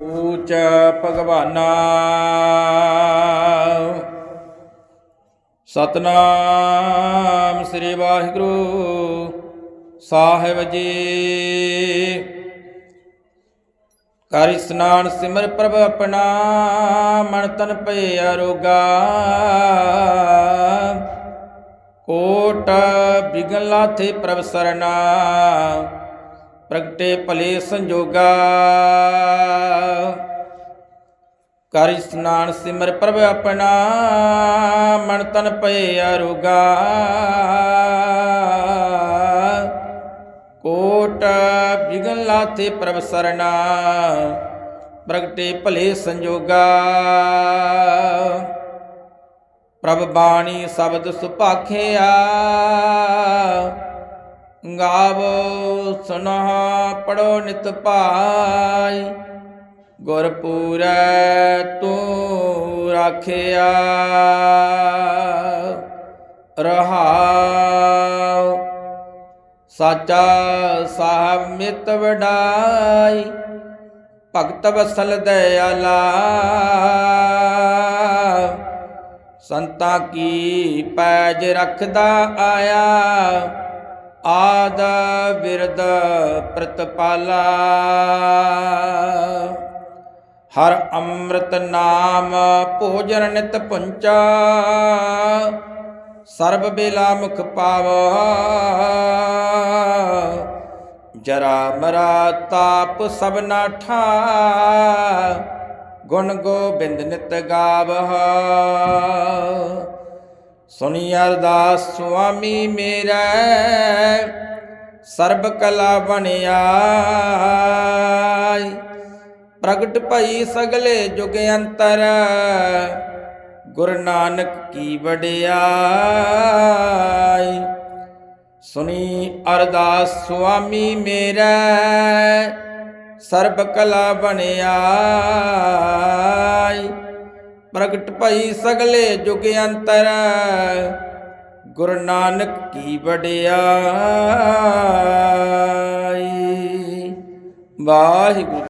ਊਚ ਭਗਵਾਨਾ। ਸਤਨਾਮ ਸ੍ਰੀ ਵਾਹਿਗੁਰੂ ਸਾਹਿਬ ਜੀ। ਕਰ ਇਸਨਾਨ ਸਿਮਰ ਪ੍ਰਭ ਆਪਣਾ, ਮਨ ਤਨ ਭਏ ਅਰੋਗਾ ਕੋਟ ਬਿਗਨ ਲਾਥੇ ਪ੍ਰਭ ਸਰਨਾ ਪ੍ਰਗਟੇ ਭਲੇ ਸੰਜੋਗਾ। ਕਰ ਇਸਨਾਨ ਸਿਮਰ ਪ੍ਰਭ ਆਪਣਾ, ਮਨ ਤਨ ਪਏ ਅਰੁਗਾ। ਕੋਟ ਬਿਗਨ ਲਾਥੇ ਪ੍ਰਭ ਸਰਨਾ ਪ੍ਰਗਟੇ ਭਲੇ ਸੰਜੋਗਾ। ਪ੍ਰਭ ਬਾਣੀ ਸ਼ਬਦ ਸੁਭਾਖਿਆ, ਗਾਵੋ ਸੁਨਹ ਪੜੋ ਨਿਤ ਭਾਈ ਗੁਰਪੂਰੈ ਤੂੰ ਰਾਖਿਆ, ਰਹਾਉ। ਸਾਚਾ ਸਾਹਿਬ ਮਿਤ ਵਡਾਈ, ਭਗਤ ਵਸਲ ਦਇਆਲਾ। ਸੰਤਾਂ ਕੀ ਪੈਜ ਰੱਖਦਾ ਆਇਆ, ਆਦ ਬਿਰਦ ਪ੍ਰਤਪਾਲਾ। ਹਰ ਅੰਮ੍ਰਿਤ ਨਾਮ ਭੋਜਨ ਨਿਤ ਪੁੰਚਾ, ਸਰਬ ਬੇਲਾ ਮੁਖ ਪਾਵਾ। ਜਰਾ ਮਰਾ ਤਾਪ ਸਭ ਨਾ ਠਾ, ਗੁਣ ਗੋਬਿੰਦ ਨਿਤ ਗਾਵਹ ਸੁਣੀ ਅਰਦਾਸ ਸੁਆਮੀ ਮੇਰਾ, ਸਰਬ ਕਲਾ ਬਣਿਆਈ ਪ੍ਰਗਟ ਭਈ ਸਗਲੇ ਜੁਗ ਅੰਤਰ। ਗੁਰੂ ਨਾਨਕ ਕੀ ਵਡਿਆਈ। ਸੁਣੀ ਅਰਦਾਸ ਸੁਆਮੀ ਮੇਰਾ, ਸਰਬ ਕਲਾ ਬਣਿਆਈ। ਪ੍ਰਗਟ ਭਈ ਸਗਲੇ ਜੁਗ ਅੰਤਰ। ਗੁਰੂ ਨਾਨਕ ਕੀ ਵਡਿਆਈ। ਵਾਹਿਗੁਰੂ।